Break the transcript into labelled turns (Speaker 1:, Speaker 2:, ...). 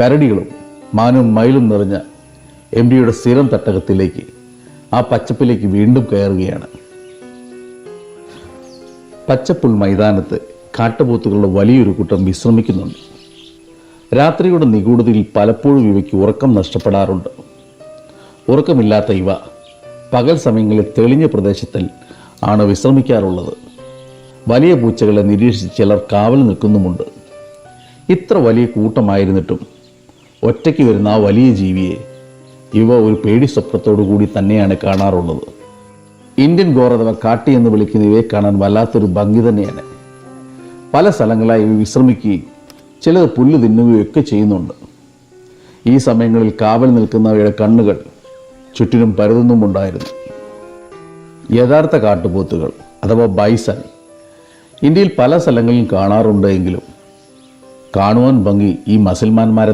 Speaker 1: കരടികളും മാനും മയിലും നിറഞ്ഞ എം ഡിയുടെ സ്ഥിരം തട്ടകത്തിലേക്ക് ആ പച്ചപ്പിലേക്ക് വീണ്ടും കയറുകയാണ്. പച്ചപ്പുൽ മൈതാനത്ത് കാട്ടുപോത്തുകളുടെ വലിയൊരു കൂട്ടം വിശ്രമിക്കുന്നുണ്ട്. രാത്രിയുടെ നിഗൂഢതയിൽ പലപ്പോഴും ഇവയ്ക്ക് ഉറക്കം നഷ്ടപ്പെടാറുണ്ട്. ഉറക്കമില്ലാത്ത ഇവ പകൽ സമയങ്ങളിൽ തെളിഞ്ഞ പ്രദേശത്തിൽ ആണ് വിശ്രമിക്കാറുള്ളത്. വലിയ പൂച്ചകളെ നിരീക്ഷിച്ച് ചിലർ കാവൽ നിൽക്കുന്നുമുണ്ട്. ഇത്ര വലിയ കൂട്ടമായിരുന്നിട്ടും ഒറ്റയ്ക്ക് വരുന്ന ആ വലിയ ജീവിയെ ഇവ ഒരു പേടി സ്വപ്നത്തോടു കൂടി തന്നെയാണ് കാണാറുള്ളത്. ഇന്ത്യൻ ഗോർ അഥവാ കാട്ടി എന്ന് വിളിക്കുന്ന ഇവയെ കാണാൻ വല്ലാത്തൊരു ഭംഗി തന്നെയാണ്. പല സ്ഥലങ്ങളായി ഇവ വിശ്രമിക്കുകയും ചിലത് പുല്ല് തിന്നുകയും ഒക്കെ ചെയ്യുന്നുണ്ട്. ഈ സമയങ്ങളിൽ കാവൽ നിൽക്കുന്നവയുടെ കണ്ണുകൾ ചുറ്റിനും പരതുന്നുമുണ്ടായിരുന്നു യഥാർത്ഥ കാട്ടുപോത്തുകൾ അഥവാ ബൈസൺ ഇന്ത്യയിൽ പല സ്ഥലങ്ങളിലും കാണാറുണ്ടെങ്കിലും കാണുവാൻ ഭംഗി ഈ മസിൽമാന്മാരെ